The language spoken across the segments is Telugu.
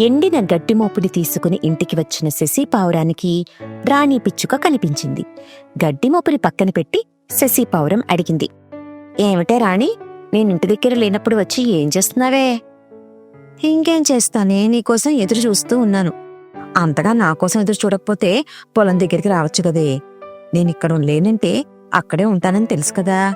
ఎండిన గడ్డి మోపుని తీసుకుని ఇంటికి వచ్చిన శశి పావురానికి రాణి పిచ్చుక కనిపించింది. గడ్డి మోపుని పక్కన పెట్టి శశి పావురం అడిగింది. ఏమిటే రాణి నేను ఇంటి దగ్గర లేనప్పుడు వచ్చి ఏం చేస్తున్నావే? ఇంకేం చేస్తానే నీకోసం ఎదురు చూస్తూ ఉన్నాను. అంతగా నా కోసం ఎదురు చూడకపోతే పొలం దగ్గరికి రావచ్చు కదే. నేనిక్కడ లేనంటే అక్కడే ఉంటానని తెలుసు కదా.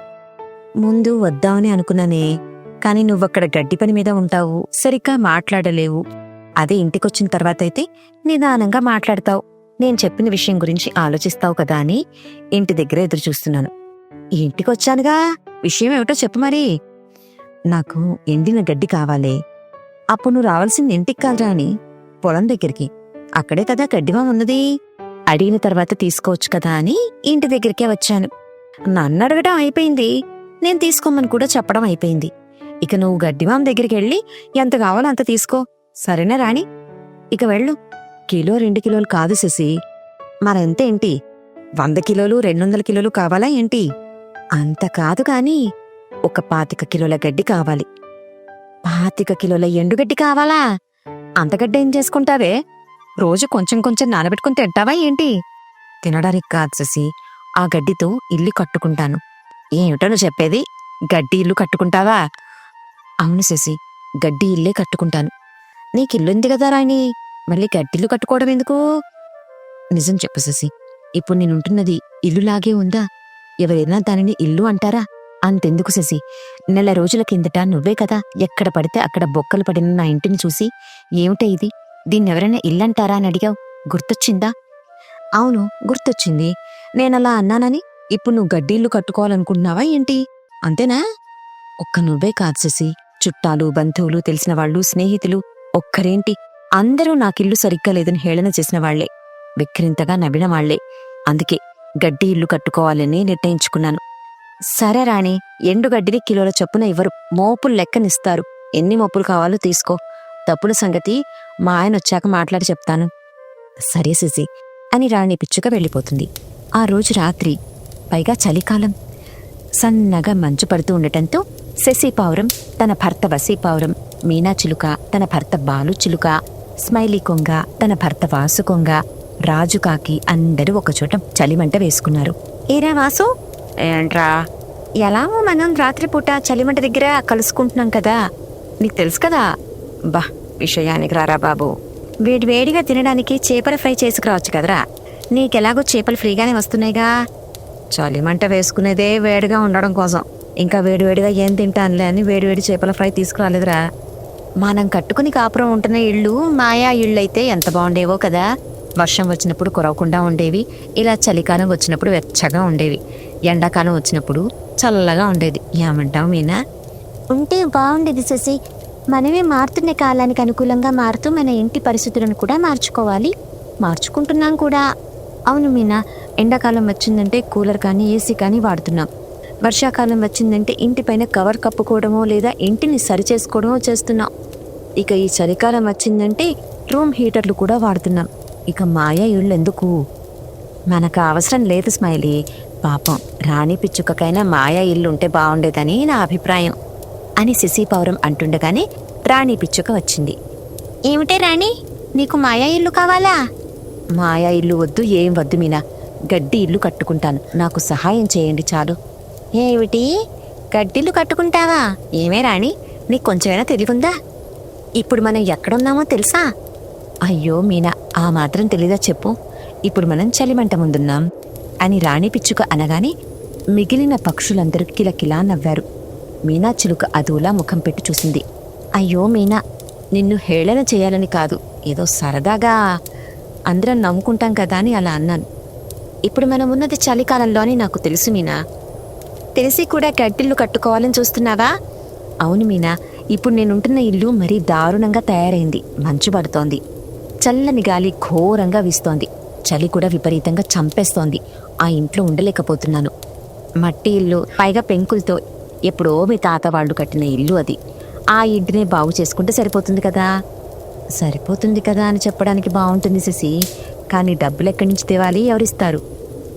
ముందు వద్దామని అనుకున్నానే కానీ నువ్వక్కడ గడ్డి పని మీద ఉంటావు సరిగ్గా మాట్లాడలేవు. అదే ఇంటికొచ్చిన తర్వాత అయితే నిదానంగా మాట్లాడతావు. నేను చెప్పిన విషయం గురించి ఆలోచిస్తావు కదా అని ఇంటి దగ్గర ఎదురు చూస్తున్నాను ఈ ఇంటికొచ్చానుగా? విషయం ఏమిటో చెప్పు మరి. నాకు ఎండిన గడ్డి కావాలి. అప్పుడు నువ్వు రావాల్సింది ఇంటికి కాదురా అని పొలం దగ్గరికి. అక్కడే కదా గడ్డివా ఉన్నది. అడిగిన తర్వాత తీసుకోవచ్చు కదా అని ఇంటి దగ్గరికే వచ్చాను. నన్ను అడగడం అయిపోయింది. నేను తీసుకోమని కూడా చెప్పడం అయిపోయింది. ఇక నువ్వు గడ్డివాం దగ్గరికి వెళ్ళి ఎంత కావాలో అంత తీసుకో. సరేనా రాణి? ఇక వెళ్ళు. కిలో రెండు కిలోలు కాదు శశి. మరెంత ఏంటి? వంద కిలోలు రెండు వందల కిలోలు కావాలా ఏంటి? అంత కాదు కాని ఒక పాతిక కిలోల గడ్డి కావాలి. పాతిక కిలోల ఎండుగడ్డి కావాలా? అంతగడ్డ ఏం చేసుకుంటావే? రోజు కొంచెం కొంచెం నానబెట్టుకుని తింటావా ఏంటి? తినడానికి కాదు శశి. ఆ గడ్డితో ఇల్లు కట్టుకుంటాను. ఏమిటో నువ్వు చెప్పేది? గడ్డి ఇల్లు కట్టుకుంటావా? అవును శశి. గడ్డి ఇల్లే కట్టుకుంటాను. నీకు ఇల్లుంది కదా రాణి మళ్ళీ గడ్డిల్లు కట్టుకోవడం ఎందుకు? నిజం చెప్పు శశి. ఇప్పుడు నేనుంటున్నది ఇల్లులాగే ఉందా? ఎవరైనా దానిని ఇల్లు అంటారా? అంతెందుకు శశి. నెల రోజుల కిందట నువ్వే కదా ఎక్కడ పడితే అక్కడ బొక్కలు పడిన నా ఇంటిని చూసి ఏమిటే ఇది? దీన్నెవరైనా ఇల్లంటారా అని అడిగావు. గుర్తొచ్చిందా? అవును గుర్తొచ్చింది. నేనలా అన్నానని ఇప్పుడు నువ్వు గడ్డీళ్ళు కట్టుకోవాలనుకుంటున్నావా ఏంటి? అంతేనా? ఒక్క నువ్వే కాదు శశి. చుట్టాలు బంధువులు తెలిసిన వాళ్ళు స్నేహితులు ఒక్కరేంటి? అందరూ నాకిల్లు సరిగ్గా లేదని హేళన చేసిన వాళ్ళే విక్రింతగా నవ్విన వాళ్ళే అందుకే గడ్డి ఇల్లు కట్టుకోవాలని నిర్ణయించుకున్నాను. సరే రాణి ఎండుగడ్డిని కిలోల చొప్పున ఇవ్వరు. మోపులు లెక్కనిస్తారు. ఎన్ని మోపులు కావాలో తీసుకో. తప్పుల సంగతి మా ఆయన వచ్చాక మాట్లాడి చెప్తాను. సరే సిసి అని రాణి పిచ్చుక వెళ్ళిపోతుంది. ఆ రోజు రాత్రి పైగా చలికాలం సన్నగా మంచు పడుతూ ఉండటంతో శశి పావురం తన భర్త వసీ పావురం మీనా చిలుక తన భర్త బాలు చిలుక స్మైలీ కొంగ తన భర్త వాసు కొంగ రాజు కాకి అందరూ ఒకచోట చలిమంట వేసుకున్నారు. ఏరా వాసు? ఏంట్రా? ఎలాగో మనం రాత్రిపూట చలిమంట దగ్గర కలుసుకుంటున్నాం కదా? నీకు తెలుసు కదా? బా విషయానికి రారా బాబు. వేడి వేడిగా తినడానికి చేపల ఫ్రై చేసుకురావచ్చు కదరా? నీకెలాగో చేపలు ఫ్రీగానే వస్తున్నాయిగా. చలిమంట వేసుకునేదే వేడిగా ఉండడం కోసం. ఇంకా వేడివేడిగా ఏం తింటానులే అని వేడివేడి చేపల ఫ్రై తీసుకురాలేదురా. మనం కట్టుకుని కాపురం ఉంటున్న ఇళ్ళు మాయా ఇళ్ళు అయితే ఎంత బాగుండేవో కదా. వర్షం వచ్చినప్పుడు కురవకుండా ఉండేవి ఇలా చలికాలం వచ్చినప్పుడు వెచ్చగా ఉండేవి. ఎండాకాలం వచ్చినప్పుడు చల్లగా ఉండేది. ఏమంటావు మీనా? ఉంటే బాగుండేది శశి. మనమే మారుతున్న కాలానికి అనుకూలంగా మారుతూ మన ఇంటి పరిస్థితులను కూడా మార్చుకోవాలి. మార్చుకుంటున్నాం కూడా. అవును మీనా ఎండాకాలం వచ్చిందంటే కూలర్ కానీ ఏసీ కానీ వాడుతున్నాం. వర్షాకాలం వచ్చిందంటే ఇంటిపైన కవర్ కప్పుకోవడమో లేదా ఇంటిని సరిచేసుకోవడమో చేస్తున్నాం. ఇక ఈ చలికాలం వచ్చిందంటే రూమ్ హీటర్లు కూడా వాడుతున్నాం. ఇక మాయా ఇళ్ళు ఎందుకు మనకు అవసరం లేదు స్మైలీ. పాపం రాణి పిచ్చుకకైనా మాయా ఇల్లు ఉంటే బాగుండేదని నా అభిప్రాయం అని శశిపౌరం అంటుండగానే రాణి పిచ్చుక వచ్చింది. ఏమిటే రాణి? నీకు మాయా ఇల్లు కావాలా? మాయా ఇల్లు వద్దు ఏం వద్దు మీనా. గడ్డి ఇల్లు కట్టుకుంటాను. నాకు సహాయం చేయండి చాలు. ఏమిటి? గడ్డిల్లు కట్టుకుంటావా? ఏమే రాణి నీకు కొంచెమైనా తెలియకుందా ఇప్పుడు మనం ఎక్కడున్నామో తెలుసా? అయ్యో మీనా ఆ మాత్రం తెలీదా చెప్పు. ఇప్పుడు మనం చలిమంట ముందున్నాం అని రాణి పిచ్చుక అనగానే మిగిలిన పక్షులందరూ కిలకిలా నవ్వారు. మీనా చిలుక అదులా ముఖం పెట్టి చూసింది. అయ్యో మీనా నిన్ను హేళన చేయాలని కాదు ఏదో సరదాగా అందరం నవ్వుకుంటాం కదా అని అలా అన్నాను. ఇప్పుడు మనం ఉన్నది చలికాలంలోని నాకు తెలుసు మీనా. తెలిసి కూడా గడ్డిల్లు కట్టుకోవాలని చూస్తున్నావా? అవును మీనా ఇప్పుడు నేనుంటున్న ఇల్లు మరీ దారుణంగా తయారైంది మంచు పడుతోంది. చల్లని గాలి ఘోరంగా వీస్తోంది చలి కూడా విపరీతంగా చంపేస్తోంది ఆ ఇంట్లో ఉండలేకపోతున్నాను. మట్టి ఇల్లు పైగా పెంకులతో ఎప్పుడో మీ తాత వాళ్ళు కట్టిన ఇల్లు అది. ఆ ఇంటినే బాగు చేసుకుంటే సరిపోతుంది కదా? సరిపోతుంది కదా అని చెప్పడానికి బాగుంటుంది శశి కానీ డబ్బులు ఎక్కడి నుంచి తేవాలి? ఎవరిస్తారు?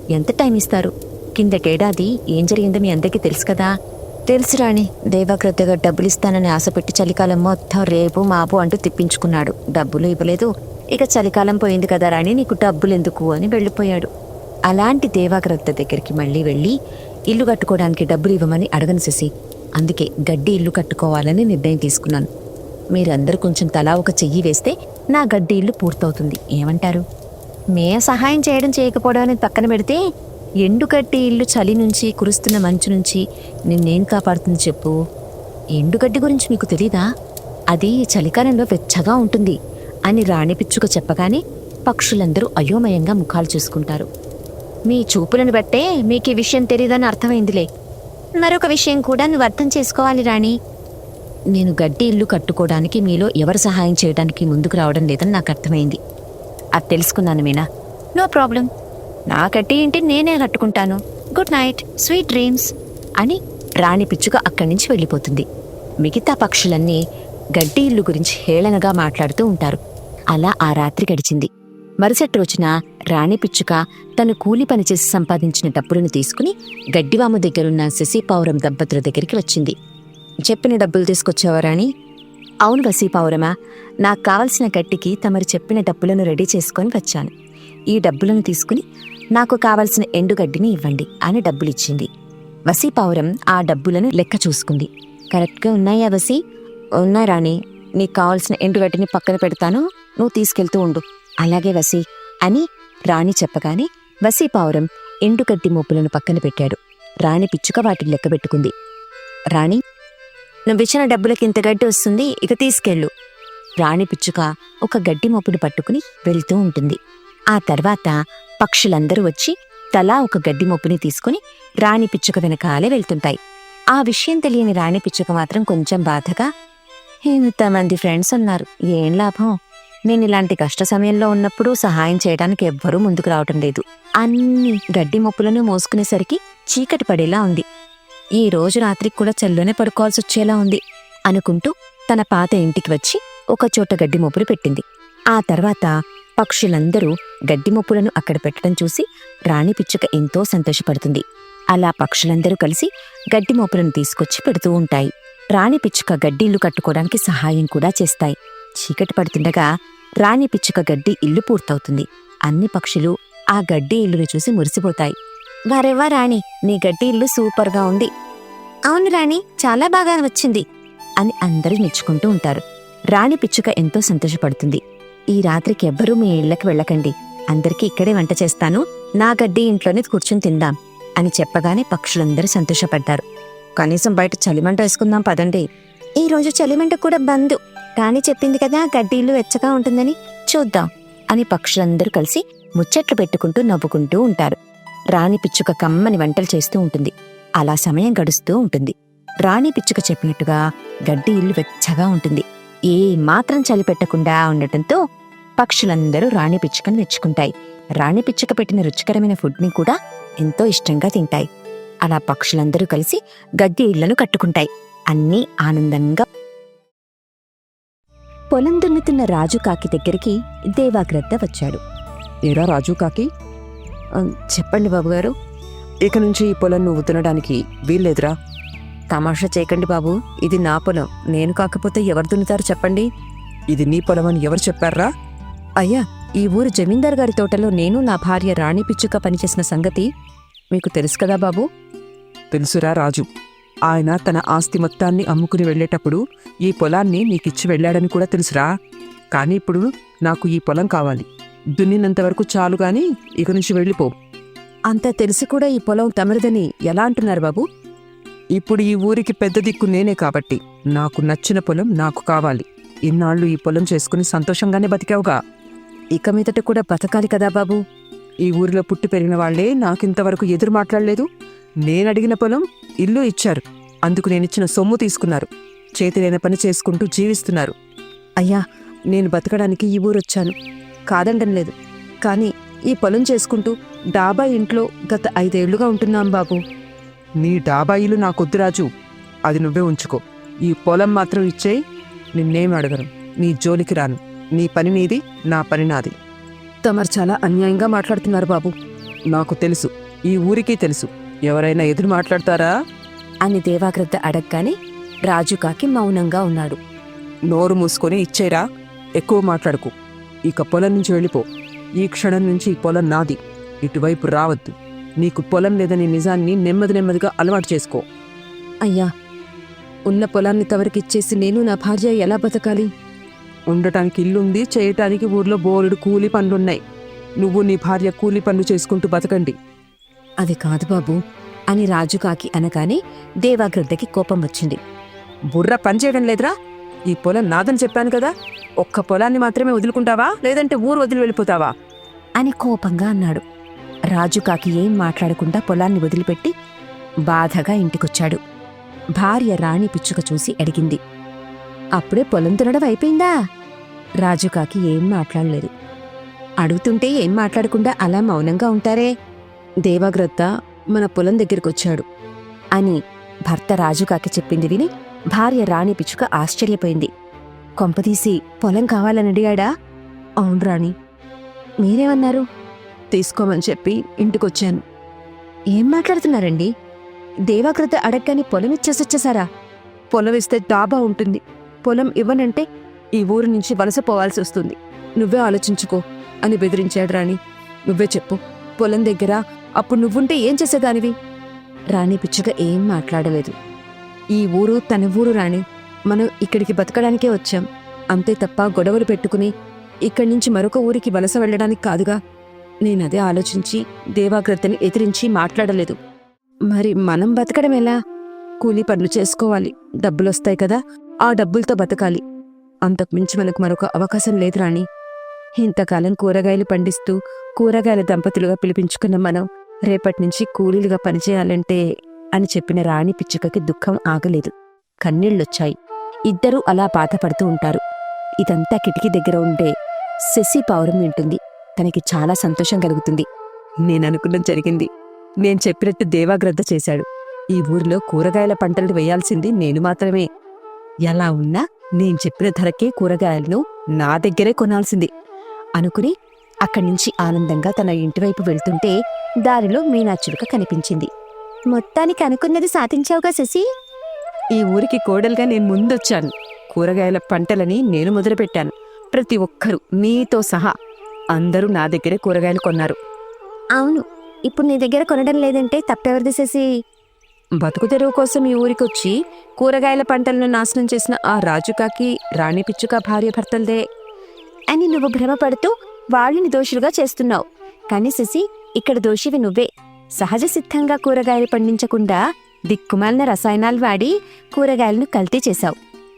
ఎంత టైం ఇస్తారు? కిందటేడాది ఏం జరిగిందో మీ అందరికీ తెలుసు కదా? తెలుసు రాణి. దేవాకృతగా డబ్బులు ఇస్తానని ఆశపెట్టి చలికాలం మొత్తం రేపు మాపు అంటూ తిప్పించుకున్నాడు. డబ్బులు ఇవ్వలేదు. ఇక చలికాలం పోయింది కదా రాణి నీకు డబ్బులు ఎందుకు అని వెళ్ళిపోయాడు. అలాంటి దేవాగ్రత్త దగ్గరికి మళ్ళీ వెళ్ళి ఇల్లు కట్టుకోవడానికి డబ్బులు ఇవ్వమని అడగను శశి. అందుకే గడ్డి ఇల్లు కట్టుకోవాలని నిర్ణయం తీసుకున్నాను. మీరందరూ కొంచెం తలా ఒక చెయ్యి వేస్తే నా గడ్డి ఇల్లు పూర్తవుతుంది. ఏమంటారు? మే సహాయం చేయడం చేయకపోవడం అనేది పక్కన పెడితే ఎండుగడ్డి ఇల్లు చలి నుంచి కురుస్తున్న మంచు నుంచి నిన్నేం కాపాడుతుంది చెప్పు? ఎండుగడ్డి గురించి మీకు తెలీదా? అది చలికాలంలో వెచ్చగా ఉంటుంది అని రాణి పిచ్చుక చెప్పగానే పక్షులందరూ అయోమయంగా ముఖాలు చూసుకుంటారు. మీ చూపులను బట్టే మీకు ఈ విషయం తెలియదని అర్థమైందిలే. మరొక విషయం కూడా నువ్వు అర్థం చేసుకోవాలి రాణి. నేను గడ్డి ఇల్లు కట్టుకోవడానికి మీలో ఎవరు సహాయం చేయడానికి ముందుకు రావడం లేదని నాకు అర్థమైంది. అది తెలుసుకున్నాను మీనా. No problem. నా గడ్డి ఇంటి నేనే కట్టుకుంటాను. గుడ్ నైట్ స్వీట్ డ్రీమ్స్ అని రాణి పిచ్చుక అక్కడి నుంచి వెళ్ళిపోతుంది. మిగతా పక్షులన్నీ గడ్డి ఇల్లు గురించి హేళనగా మాట్లాడుతూ ఉంటారు. అలా ఆ రాత్రి గడిచింది. మరుసటి రోజున రాణి పిచ్చుక తను కూలి పని చేసి సంపాదించిన డబ్బులను తీసుకుని గడ్డివాము దగ్గరున్న శశిపావురం దంపతుల దగ్గరికి వచ్చింది. చెప్పిన డబ్బులు తీసుకొచ్చావా రాణి? అవును వసీపావురమా నాకు కావలసిన గడ్డికి తమరు చెప్పిన డబ్బులను రెడీ చేసుకొని వచ్చాను. ఈ డబ్బులను తీసుకుని నాకు కావలసిన ఎండుగడ్డిని ఇవ్వండి అని డబ్బులిచ్చింది. వసీపావురం ఆ డబ్బులను లెక్క చూసుకుంది. కరెక్ట్గా ఉన్నాయా వసీ? ఉన్నాయి రాణి నీకు కావలసిన ఎండుగడ్డిని పక్కన పెడతాను నువ్వు తీసుకెళ్తూ ఉండు. అలాగే వసీ అని రాణి చెప్పగానే వసీపావురం ఎండుగడ్డి మోపులను పక్కన పెట్టాడు. రాణి పిచ్చుక వాటిని లెక్క పెట్టుకుంది. రాణి నువ్విచ్చిన డబ్బులకి ఇంత గడ్డి వస్తుంది ఇక తీసుకెళ్ళు. రాణి పిచ్చుక ఒక గడ్డి మోపును పట్టుకుని వెళ్తూ ఉంటుంది. ఆ తర్వాత పక్షులందరూ వచ్చి తలా ఒక గడ్డి మొప్పుని తీసుకుని రాణి పిచ్చుక వెనకాలే వెళ్తుంటాయి. ఆ విషయం తెలియని రాణి పిచ్చుక మాత్రం కొంచెం బాధగా ఇంతమంది ఫ్రెండ్స్ ఉన్నారు ఏం లాభం? నేను ఇలాంటి కష్ట సమయంలో ఉన్నప్పుడు సహాయం చేయడానికి ఎవ్వరూ ముందుకు రావటం లేదు. అన్ని గడ్డి మొప్పులను మోసుకునేసరికి చీకటి పడేలా ఉంది. ఈ రోజు రాత్రికి కూడా చల్లోనే పడుకోవాల్సి వచ్చేలా ఉంది అనుకుంటూ తన పాత ఇంటికి వచ్చి ఒక చోట గడ్డి మొప్పులు పెట్టింది. ఆ తర్వాత పక్షులందరూ గడ్డి మొప్పులను అక్కడ పెట్టడం చూసి రాణి పిచ్చుక ఎంతో సంతోషపడుతుంది. అలా పక్షులందరూ కలిసి గడ్డి మోపులను తీసుకొచ్చి పెడుతూ ఉంటాయి. రాణి పిచ్చుక గడ్డి ఇల్లు కట్టుకోవడానికి సహాయం కూడా చేస్తాయి. చీకటి పడుతుండగా రాణి పిచ్చుక గడ్డి ఇల్లు పూర్తవుతుంది. అన్ని పక్షులు ఆ గడ్డి ఇల్లుని చూసి మురిసిపోతాయి. వారెవ్వా రాణి నీ గడ్డి ఇల్లు సూపర్గా ఉంది. అవును రాణి చాలా బాగా వచ్చింది. అని అందరూ మెచ్చుకుంటూ ఉంటారు. రాణి పిచ్చుక ఎంతో సంతోషపడుతుంది. ఈ రాత్రికి ఎవ్వరూ మీ ఇళ్ళకి వెళ్ళకండి. అందరికీ ఇక్కడే వంట చేస్తాను. నా గడ్డి ఇంట్లోనే కూర్చుని తిందాం అని చెప్పగానే పక్షులందరూ సంతోషపడ్డారు. కనీసం బయట చలిమంట వేసుకుందాం పదండి. ఈ రోజు చలిమంట కూడా బంద్. రాణి చెప్పింది కదా గడ్డి ఇల్లు వెచ్చగా ఉంటుందని. చూద్దాం అని పక్షులందరూ కలిసి ముచ్చట్లు పెట్టుకుంటూ నవ్వుకుంటూ ఉంటారు. రాణి పిచ్చుక కమ్మని వంటలు చేస్తూ ఉంటుంది. అలా సమయం గడుస్తూ ఉంటుంది. రాణి పిచ్చుక చెప్పినట్టుగా గడ్డి ఇల్లు వెచ్చగా ఉంటుంది. ఏ మాత్రం చలి పెట్టకుండా ఉండటంతో పక్షులందరూ రాణి పిచ్చుకను మెచ్చుకుంటాయి. రాణి పిచ్చుక పెట్టిన రుచికరమైన ఫుడ్ని కూడా ఎంతో ఇష్టంగా తింటాయి. అలా పక్షులందరూ కలిసి గద్దె ఇళ్ళను కట్టుకుంటాయి. అన్నీ ఆనందంగా పొలం దున్నుతున్న రాజు కాకి దగ్గరికి దేవాగ్రద్ద వచ్చాడు. ఏరా రాజు కాకి? చెప్పండి బాబుగారు. ఇక నుంచి ఈ పొలం నువ్వు తినడానికి వీల్లేదురా. తమాషా చేయకండి బాబు. ఇది నా పొలం. నేను కాకపోతే ఎవరు దున్నుతారు చెప్పండి? ఇది నీ పొలం అని ఎవరు చెప్పారా? అయ్యా ఈ ఊరు జమీందార్ గారి తోటలో నేను నా భార్య రాణి పిచ్చుక పనిచేసిన సంగతి మీకు తెలుసు కదా బాబు? తెలుసురా రాజు. ఆయన తన ఆస్తి మొత్తాన్ని అమ్ముకుని వెళ్ళేటప్పుడు ఈ పొలాన్ని నీకిచ్చి వెళ్ళాడని కూడా తెలుసురా. కానీ ఇప్పుడు నాకు ఈ పొలం కావాలి. దున్నినంత వరకు చాలు గాని ఇక నుంచి వెళ్ళిపో. అంత తెలిసి కూడా ఈ పొలం తమరిదని ఎలా అంటున్నారు బాబు? ఇప్పుడు ఈ ఊరికి పెద్ద దిక్కు నేనే కాబట్టి నాకు నచ్చిన పొలం నాకు కావాలి. ఇన్నాళ్ళు ఈ పొలం చేసుకుని సంతోషంగానే బతికావుగా. ఇక మీదట కూడా బతకాలి కదా బాబు. ఈ ఊరిలో పుట్టి పెరిగిన వాళ్ళే నాకింతవరకు ఎదురు మాట్లాడలేదు. నేను అడిగిన పొలం ఇల్లు ఇచ్చారు. అందుకు నేనిచ్చిన సొమ్ము తీసుకున్నారు. చేతిలేని పని చేసుకుంటూ జీవిస్తున్నారు. అయ్యా నేను బతకడానికి ఈ ఊరొచ్చాను. కాదండం లేదు. కానీ ఈ పొలం చేసుకుంటూ డాబా ఇంట్లో గత ఐదేళ్ళుగా ఉంటున్నాం బాబు. నీ డాబా ఇల్లు నాకొద్దు రాజు. అది నువ్వే ఉంచుకో. ఈ పొలం మాత్రం ఇచ్చేయి నిన్నేం అడగను. నీ జోలికి రాను. నీ పని నీది నా పని నాది. తమరు చాలా అన్యాయంగా మాట్లాడుతున్నారు బాబు. నాకు తెలుసు. ఈ ఊరికి తెలుసు. ఎవరైనా ఎదురు మాట్లాడతారా? అని దేవాగ్రద్ద అడగగానే రాజుకాకి మౌనంగా ఉన్నాడు. నోరు మూసుకొని ఇచ్చేరా. ఎక్కువ మాట్లాడుకు. ఇక పొలం నుంచి వెళ్ళిపో. ఈ క్షణం నుంచి ఈ పొలం నాది. ఇటువైపు రావద్దు. నీకు పొలం లేదని నిజాన్ని నెమ్మది నెమ్మదిగా అలవాటు చేసుకో. అయ్యా ఉన్న పొలాన్ని తవరికిచ్చేసి నేను నా భార్య ఎలా బతకాలి? ఉండటానికి ఇల్లుంది చేయటానికి ఊర్లో బోలెడు కూలి పనులున్నాయి నువ్వు నీ భార్య కూలి పనులు చేసుకుంటూ బతకండి. అది కాదు బాబు అని రాజుకాకి అనగానే దేవాగ్రద్దకి కోపం వచ్చింది. బుర్ర పనిచేయడం లేదురా? ఈ పొలం నాదని చెప్పాను కదా ఒక్క పొలాన్ని మాత్రమే వదులుకుంటావా? లేదంటే ఊరు వదిలి వెళ్ళిపోతావా? అని కోపంగా అన్నాడు. రాజుకాకి ఏం మాట్లాడకుండా పొలాన్ని వదిలిపెట్టి బాధగా ఇంటికొచ్చాడు. భార్య రాణి పిచ్చుక చూసి అడిగింది. అప్పుడే పొలం దున్నడం అయిపోయిందా? రాజుకాకి ఏం మాట్లాడలేదు. అడుగుతుంటే ఏం మాట్లాడకుండా అలా మౌనంగా ఉంటారే? దేవాగ్రత్త మన పొలం దగ్గరికొచ్చాడు అని భర్త రాజుకాకి చెప్పింది విని భార్య రాణి పిచ్చుక ఆశ్చర్యపోయింది. కొంపదీసి పొలం కావాలని అడిగాడా? అవును రాణి. మీరేమన్నారు? తీసుకోమని చెప్పి ఇంటికొచ్చాను. ఏం మాట్లాడుతున్నారండి? దేవాకృత అడగగానే పొలం ఇచ్చేసొచ్చేసారా? పొలం ఇస్తే డాబా ఉంటుంది. పొలం ఇవ్వనంటే ఈ ఊరు నుంచి వలస పోవాల్సి వస్తుంది. నువ్వే ఆలోచించుకో అని బెదిరించాడు రాణి. నువ్వే చెప్పు పొలం దగ్గర అప్పుడు నువ్వుంటే ఏం చేసేదానివి? రాణి పిచ్చుక ఏం మాట్లాడలేదు. ఈ ఊరు తన ఊరు రాణి. మనం ఇక్కడికి బతకడానికే వచ్చాం. అంతే తప్ప గొడవలు పెట్టుకుని ఇక్కడి నుంచి మరొక ఊరికి వలస వెళ్ళడానికి కాదుగా? నేనదే ఆలోచించి దేవాగ్రతని ఎదిరించి మాట్లాడలేదు. మరి మనం బతకడం ఎలా? కూలీ పనులు చేసుకోవాలి. డబ్బులొస్తాయి కదా ఆ డబ్బులతో బతకాలి. అంతకుమించి మనకు మరొక అవకాశం లేదు రాణి. ఇంతకాలం కూరగాయలు పండిస్తూ కూరగాయల దంపతులుగా పిలిపించుకున్న మనం రేపటి నుంచి కూలీలుగా పనిచేయాలంటే అని చెప్పిన రాణి పిచ్చుకకి దుఃఖం ఆగలేదు. కన్నీళ్ళొచ్చాయి. ఇద్దరూ అలా బాధపడుతూ ఉంటారు. ఇదంతా కిటికీ దగ్గర ఉండే శశి పౌరం వింటుంది. తనకి చాలా సంతోషం కలుగుతుంది. నేననుకున్నది జరిగింది. నేను చెప్పినట్టు దేవాగ్రద్ద చేశాడు. ఈ ఊరిలో కూరగాయల పంటలు వేయాల్సింది నేను మాత్రమే. ఎలా ఉన్నా నేను చెప్పిన ధరకే కూరగాయలను నా దగ్గరే కొనాల్సింది అనుకుని అక్కడి నుంచి ఆనందంగా తన ఇంటివైపు వెళ్తుంటే దారిలో మీనాచులుక కనిపించింది. మొత్తానికి అనుకున్నది సాధించావుగా శశి? ఈ ఊరికి కోడలుగా నేను ముందొచ్చాను. కూరగాయల పంటలని నేను మొదలుపెట్టాను. ప్రతి ఒక్కరూ నీతో సహా అందరూ నా దగ్గరే కూరగాయలు కొన్నారు. అవును ఇప్పుడు నీ దగ్గర కొనడం లేదంటే తప్పెవరిది శశి? బతుకు తెరువు కోసం ఈ ఊరికొచ్చి కూరగాయల పంటలను నాశనం చేసిన ఆ రాజుకాకి రాణి పిచ్చుక భార్య భర్తలదే. అని నువ్వు భ్రమపడుతూ వాళ్ళని దోషులుగా చేస్తున్నావు. కానీ శశి ఇక్కడ దోషివి నువ్వే. సహజ సిద్ధంగా కూరగాయలు పండించకుండా దిక్కుమాలిన రసాయనాలు వాడి కూరగాయలను కల్తీ చేశావు.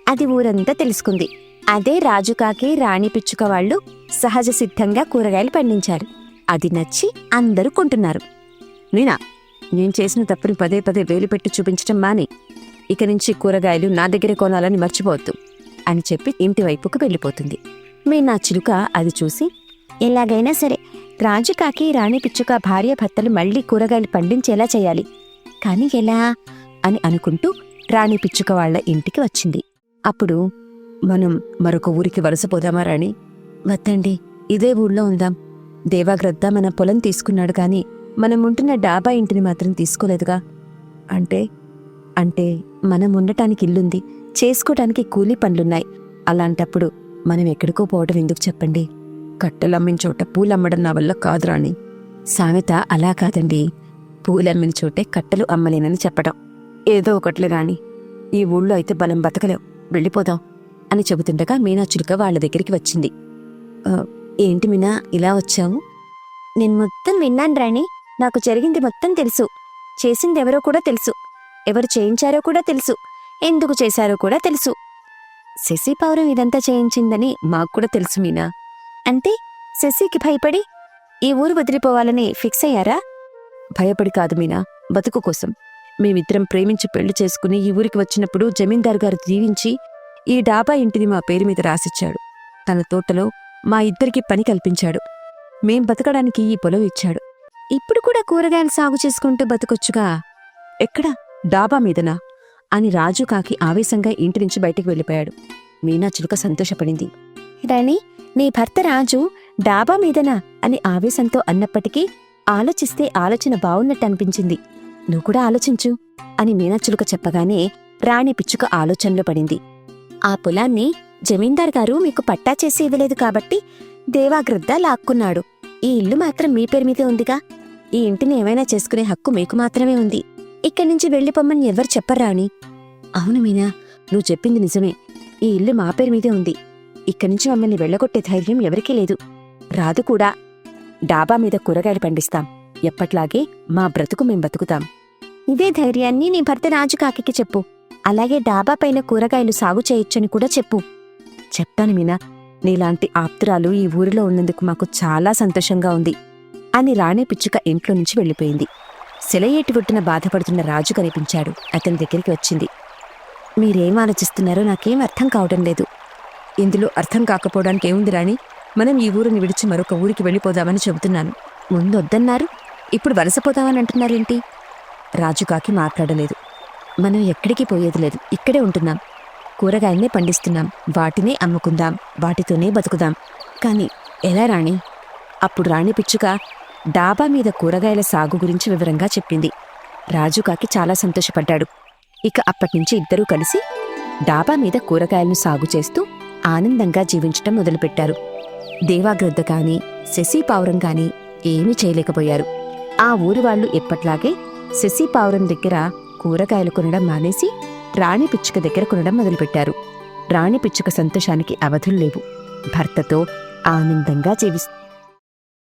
అది ఊరంతా తెలుసుకుంది. అదే రాజుకాకి రాణి పిచ్చుక వాళ్ళు సహజ సిద్ధంగా కూరగాయలు పండించారు. అది నచ్చి అందరూ కొంటున్నారు. నేనా నేను చేసిన తప్పుని పదే పదే వేలు పెట్టి చూపించటం మాని. ఇక నుంచి కూరగాయలు నా దగ్గరే కొనాలని మర్చిపోవద్దు అని చెప్పి ఇంటి వైపుకు వెళ్ళిపోతుంది. మీ నా చిలుక అది చూసి ఎలాగైనా సరే రాజుకాకి రాణి పిచ్చుక భార్య భర్తలు మళ్ళీ కూరగాయలు పండించేలా చేయాలి. కాని ఎలా? అని అనుకుంటూ రాణి పిచ్చుక వాళ్ళ ఇంటికి వచ్చింది. అప్పుడు మనం మరొక ఊరికి వలసపోదామా రాణి? వద్దండి ఇదే ఊళ్ళో ఉందాం. దేవాగ్రద్ద మన పొలం తీసుకున్నాడు కానీ మనం ఉంటున్న డాబా ఇంటిని మాత్రం తీసుకోలేదుగా. అంటే అంటే మనం ఉండటానికి ఇల్లుంది చేసుకోటానికి కూలీ పనులున్నాయి అలాంటప్పుడు మనం ఎక్కడికో పోవడం ఎందుకు చెప్పండి? కట్టెలమ్మిన చోట పూలమ్మడం నా వల్ల కాదురాణి సామెత అలా కాదండి. పూలమ్మిన చోటే కట్టెలు అమ్మలేనని చెప్పడం ఏదో ఒకట్లే రాణి. ఈ ఊళ్ళో అయితే బలం బతకలేవు వెళ్ళిపోదాం అని చెబుతుండగా మీనాచులుక వాళ్ళ దగ్గరికి వచ్చింది. ఏంటి మీనా ఇలా వచ్చావు? నేను మొత్తం విన్నాను రాణి. నాకు జరిగింది మొత్తం తెలుసు. చేసింది ఎవరో కూడా తెలుసు. ఎవరు చేయించారో కూడా తెలుసు. ఎందుకు చేశారో కూడా తెలుసు. శశి పౌరం ఇదంతా చేయించిందని మాకు కూడా తెలుసు మీనా. అంటే శశికి భయపడి ఈ ఊరు వదిలిపోవాలని ఫిక్స్ అయ్యారా? భయపడి కాదు మీనా. బతుకు కోసం. మేమిద్దరం ప్రేమించి పెళ్ళి చేసుకుని ఈ ఊరికి వచ్చినప్పుడు జమీందారు గారు దీవించి ఈ డాబా ఇంటిని మా పేరు మీద రాసిచ్చాడు. తన తోటలో మా ఇద్దరికి పని కల్పించాడు. మేం బతకడానికి ఈ పొలం ఇచ్చాడు. ఇప్పుడు కూడా కూరగాయలు సాగు చేసుకుంటూ బతకొచ్చుగా? ఎక్కడ? డాబా మీదనా? అని రాజు కాకి ఆవేశంగా ఇంటి నుంచి బయటికి వెళ్ళిపోయాడు. మీనా చిలుక సంతోషపడింది. రాణి నీ భర్త రాజు డాబా మీదనా? అని ఆవేశంతో అన్నప్పటికీ ఆలోచిస్తే ఆలోచన బావున్నట్టు అనిపించింది. నువ్వు కూడా ఆలోచించు అని మీనాచులుక చెప్పగానే రాణి పిచ్చుక ఆలోచనలో పడింది. ఆ పొలాన్ని జమీందార్ గారు మీకు పట్టా చేసి ఇవ్వలేదు కాబట్టి దేవాగ్రద్ద లాక్కున్నాడు. ఈ ఇల్లు మాత్రం మీ పేరు మీదే ఉందిగా. ఈ ఇంటిని ఏమైనా చేసుకునే హక్కు మీకు మాత్రమే ఉంది. ఇక్కడి నుంచి వెళ్ళిపోమ్మని ఎవరు చెప్పరు అవును మీనా నువ్వు చెప్పింది నిజమే. ఈ ఇల్లు మా పేరు మీదే ఉంది. ఇక్కడి నుంచి మమ్మల్ని వెళ్ళగొట్టే ధైర్యం ఎవరికీ లేదు. రాదు కూడా. డాబా మీద కూరగాయలు పండిస్తాం. ఎప్పట్లాగే మా బ్రతుకు మేం బతుకుతాం. ఇదే ధైర్యాన్ని నీ భర్త రాజుకాకి చెప్పు. అలాగే డాబా పైన కూరగాయలు సాగు చేయొచ్చని కూడా చెప్పు. చెప్తాను మీనా. నీలాంటి ఆప్తురాలు ఈ ఊరిలో ఉన్నందుకు మాకు చాలా సంతోషంగా ఉంది అని రాణి పిచ్చుక ఇంట్లో నుంచి వెళ్ళిపోయింది. సెలయేటి ఒడ్డున బాధపడుతున్న రాజు కనిపించాడు. అతని దగ్గరికి వచ్చింది. మీరేం ఆలోచిస్తున్నారో నాకేం అర్థం కావడం లేదు. ఇందులో అర్థం కాకపోవడానికి ఏముంది రాణి? మనం ఈ ఊరిని విడిచి మరొక ఊరికి వెళ్ళిపోదామని చెబుతున్నాను. ముందు వద్దన్నారు. ఇప్పుడు వలసపోదామని అంటున్నారేంటి? రాజుకాకి మాట్లాడలేదు. మనం ఎక్కడికి పోయేది లేదు. ఇక్కడే ఉంటున్నాం. కూరగాయల్నే పండిస్తున్నాం. వాటినే అమ్ముకుందాం. వాటితోనే బతుకుదాం. కాని ఎలా రాణి? అప్పుడు రాణి పిచ్చుక డాబా మీద కూరగాయల సాగు గురించి వివరంగా చెప్పింది. రాజుకాకి చాలా సంతోషపడ్డాడు. ఇక అప్పటినుంచి ఇద్దరూ కలిసి డాబా మీద కూరగాయలను సాగు చేస్తూ ఆనందంగా జీవించటం మొదలుపెట్టారు. దేవాగ్రద్ద కాని శశి పావురం కాని ఏమీ చేయలేకపోయారు. ఆ ఊరి వాళ్ళు ఎప్పట్లాగే శశి పావురం దగ్గర కూరగాయలు కొనడం మానేసి రాణి పిచ్చుక దగ్గర కొనడం మొదలుపెట్టారు. రాణి పిచ్చుక సంతోషానికి అవధులు లేవు. భర్తతో ఆనందంగా జీవిస్తూ